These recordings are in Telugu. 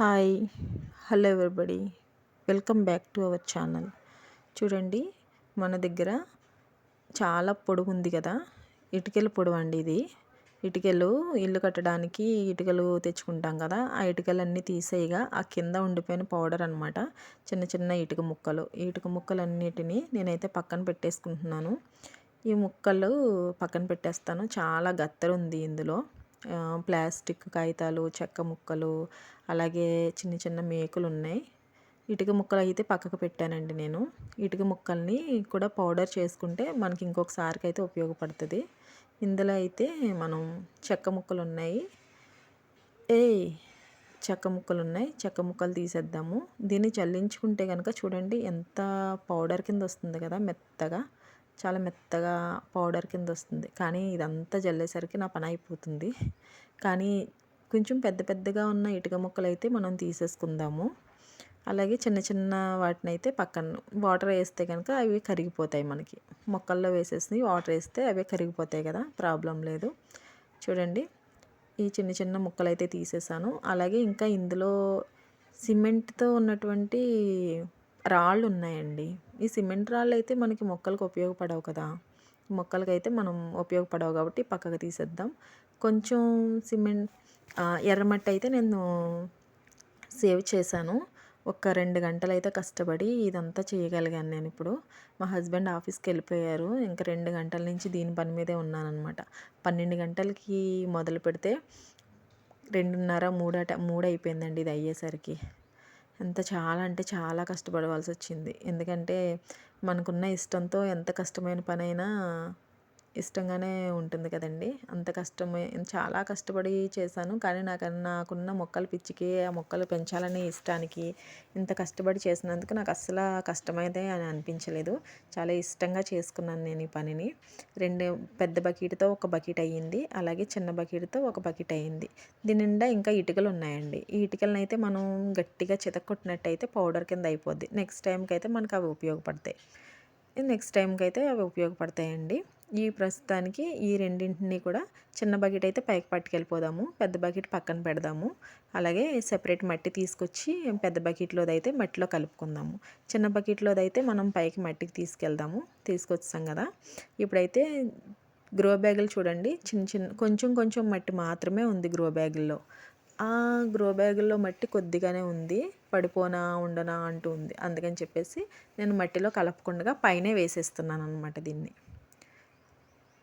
Hi hello everybody. Welcome back to our channel. చూడండి మన దగ్గర చాలా పొడుగు ఉంది కదా. ఇటుకల పొడవు అండి ఇది. ఇటుకలు ఇల్లు కట్టడానికి ఇటుకలు తెచ్చుకుంటాం కదా. ఆ ఇటుకలన్నీ తీసేయగా ఆ కింద ఉండిపోయిన పౌడర్ అనమాట చిన్న చిన్న ఇటుక ముక్కలు. ఈ ఇటుక ముక్కలన్నిటిని నేనైతే పక్కన పెట్టేసుకుంటున్నాను. ఈ ముక్కలు పక్కన పెట్టేస్తాను. చాలా గత్తర ఉంది ఇందులో. ప్లాస్టిక్ కాగితాలు చెక్క ముక్కలు అలాగే చిన్న చిన్న మేకులు ఉన్నాయి. ఇటుక ముక్కలు అయితే పక్కకు పెట్టానండి నేను. ఇటుక ముక్కల్ని కూడా పౌడర్ చేసుకుంటే మనకి ఇంకొకసారికి అయితే ఉపయోగపడుతుంది. ఇందులో అయితే మనం చెక్క ముక్కలు ఉన్నాయి. ఏ చెక్క ముక్కలు ఉన్నాయి. చెక్క ముక్కలు తీసేద్దాము. దీన్ని చల్లించుకుంటే కనుక చూడండి ఎంత పౌడర్ కింద వస్తుంది కదా మెత్తగా. చాలా మెత్తగా పౌడర్ కింద వస్తుంది కానీ ఇదంతా జల్లేసరికి నా పని అయిపోతుంది. కానీ కొంచెం పెద్ద పెద్దగా ఉన్న ఇటుక ముక్కలు అయితే మనం తీసేసుకుందాము. అలాగే చిన్న చిన్న వాటిని అయితే పక్కన వాటర్ వేస్తే కనుక అవి కరిగిపోతాయి మనకి. మొక్కల్లో వేసేసి వాటర్ వేస్తే అవి కరిగిపోతాయి కదా ప్రాబ్లం లేదు. చూడండి ఈ చిన్న చిన్న ముక్కలు అయితే తీసేసాను. అలాగే ఇంకా ఇందులో సిమెంట్తో ఉన్నటువంటి రాళ్ళు ఉన్నాయండి. ఈ సిమెంట్ రాళ్ళు అయితే మనకి మొక్కలకు ఉపయోగపడవు కదా. మొక్కలకి అయితే మనం ఉపయోగపడవు కాబట్టి పక్కకు తీసేద్దాం. కొంచెం సిమెంట్ ఎర్రమట్టి అయితే నేను సేవ్ చేశాను. ఒక రెండు గంటలు అయితే కష్టపడి ఇదంతా చేయగలిగాను నేను ఇప్పుడు. మా హస్బెండ్ ఆఫీస్కి వెళ్ళిపోయారు. ఇంకా రెండు గంటల నుంచి దీని పని మీదే ఉన్నానన్నమాట. పన్నెండు గంటలకి మొదలు పెడితే రెండున్నర మూడట మూడు అయిపోయిందండి ఇది అయ్యేసరికి. ఎంత చాలా అంటే చాలా కష్టపడవలసి వచ్చింది ఎందుకంటే మనకున్న ఇష్టంతో ఎంత కష్టమైన పనైనా ఇష్టంగానే ఉంటుంది కదండి. అంత కష్టమే చాలా కష్టపడి చేశాను. కానీ నాకు నాకున్న మొక్కల పిచ్చికి ఆ మొక్కలు పెంచాలనే ఇష్టానికి ఇంత కష్టపడి చేసినందుకు నాకు అస్సలు కష్టమైతే అని అనిపించలేదు. చాలా ఇష్టంగా చేసుకున్నాను నేను ఈ పనిని. రెండు పెద్ద బకెట్తో ఒక బకెట్ అయ్యింది. అలాగే చిన్న బకెట్తో ఒక బకెట్ అయ్యింది. దీని నిండా ఇంకా ఇటుకలు ఉన్నాయండి. ఈ ఇటుకలను అయితే మనం గట్టిగా చితక్కొట్టినట్టయితే పౌడర్ కింద అయిపోద్ది. నెక్స్ట్ టైంకి అయితే మనకు అవి ఉపయోగపడతాయి నెక్స్ట్ టైంకి అయితే అవి ఉపయోగపడతాయండి. ఈ ప్రస్తుతానికి ఈ రెండింటిని కూడా చిన్న బకెట్ అయితే పైకి పట్టుకెళ్ళిపోదాము. పెద్ద బకెట్ పక్కన పెడదాము. అలాగే సెపరేట్ మట్టి తీసుకొచ్చి పెద్ద బకెట్లోది అయితే మట్టిలో కలుపుకుందాము. చిన్న బకెట్లోది అయితే మనం పైకి మట్టికి తీసుకెళ్దాము. తీసుకొచ్చాం కదా. ఇప్పుడైతే గ్రో బ్యాగులు చూడండి. చిన్న చిన్న కొంచెం కొంచెం మట్టి మాత్రమే ఉంది గ్రో బ్యాగుల్లో. ఆ గ్రో బ్యాగుల్లో మట్టి కొద్దిగానే ఉంది. పడిపోనా ఉండనా అంటూ ఉంది. అందుకని చెప్పేసి నేను మట్టిలో కలపకుండా పైనే వేసేస్తున్నాను అనమాట దీన్ని.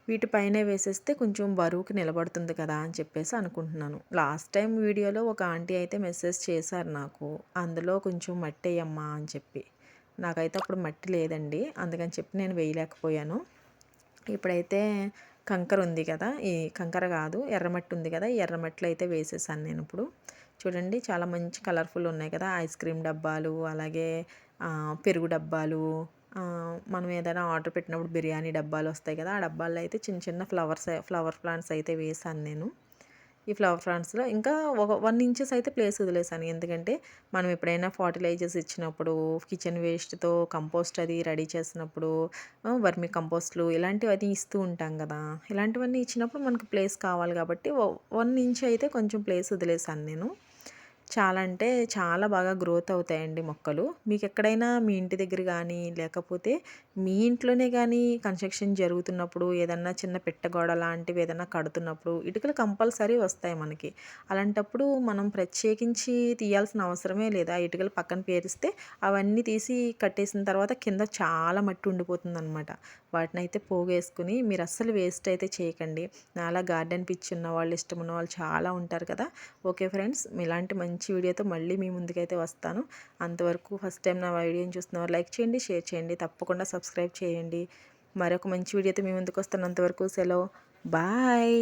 వీటిపైనే వేసేస్తే కొంచెం బరువుకి నిలబడుతుంది కదా అని చెప్పేసి అనుకుంటున్నాను. లాస్ట్ టైం వీడియోలో ఒక ఆంటీ అయితే మెసేజ్ చేశారు నాకు అందులో కొంచెం మట్టి వేయమ్మా అని చెప్పి. నాకైతే అప్పుడు మట్టి లేదండి అందుకని చెప్పి నేను వేయలేకపోయాను. ఇప్పుడైతే కంకర ఉంది కదా ఈ కంకర కాదు ఎర్రమట్టి ఉంది కదా ఈ ఎర్రమట్టిలో అయితే వేసేసాను నేను ఇప్పుడు. చూడండి చాలా మంచి కలర్ఫుల్ ఉన్నాయి కదా ఐస్ క్రీమ్ డబ్బాలు అలాగే పెరుగు డబ్బాలు మనం ఏదైనా ఆర్డర్ పెట్టినప్పుడు బిర్యానీ డబ్బాలు వస్తాయి కదా ఆ డబ్బాల్లో అయితే చిన్న చిన్న ఫ్లవర్స్ ఫ్లవర్ ప్లాంట్స్ అయితే వేసాను నేను. ఈ ఫ్లవర్ ప్లాంట్స్లో ఇంకా ఒక వన్ ఇంచెస్ అయితే ప్లేస్ వదిలేసాను. ఎందుకంటే మనం ఎప్పుడైనా ఫర్టిలైజర్స్ ఇచ్చినప్పుడు కిచెన్ వేస్ట్తో కంపోస్ట్ అది రెడీ చేసినప్పుడు వర్మి కంపోస్ట్లు ఇలాంటివి అది ఇస్తూ ఉంటాం కదా ఇలాంటివన్నీ ఇచ్చినప్పుడు మనకు ప్లేస్ కావాలి కాబట్టి వన్ ఇంచ్ అయితే కొంచెం ప్లేస్ వదిలేసాను నేను. చాలా అంటే చాలా బాగా గ్రోత్ అవుతాయండి మొక్కలు. మీకు ఎక్కడైనా మీ ఇంటి దగ్గర కానీ లేకపోతే మీ ఇంట్లోనే కానీ కన్స్ట్రక్షన్ జరుగుతున్నప్పుడు ఏదన్నా చిన్న పెట్టగోడ లాంటివి ఏదైనా కడుతున్నప్పుడు ఇటుకలు కంపల్సరీ వస్తాయి మనకి. అలాంటప్పుడు మనం ప్రత్యేకించి తీయాల్సిన అవసరమే లేదు. ఆ ఇటుకలు పక్కన పేరిస్తే అవన్నీ తీసి కట్టేసిన తర్వాత కింద చాలా మట్టి ఉండిపోతుంది అనమాట వాటిని అయితే పోగేసుకుని మీరు అస్సలు వేస్ట్ అయితే చేయకండి. నాలా గార్డెన్ పిచ్చి ఉన్న వాళ్ళు ఇష్టం ఉన్న వాళ్ళు చాలా ఉంటారు కదా. ఓకే ఫ్రెండ్స్ ఇలాంటి మంచి వీడియోతో మళ్ళీ మీ ముందుకైతే వస్తాను. అంతవరకు ఫస్ట్ టైం నా వీడియోని చూస్తున్నవారు లైక్ చేయండి షేర్ చేయండి తప్పకుండా సబ్స్క్రైబ్ చేయండి. మరొక మంచి వీడియోతో మీ ముందుకు వస్తాను. అంతవరకు సెలవు. బాయ్.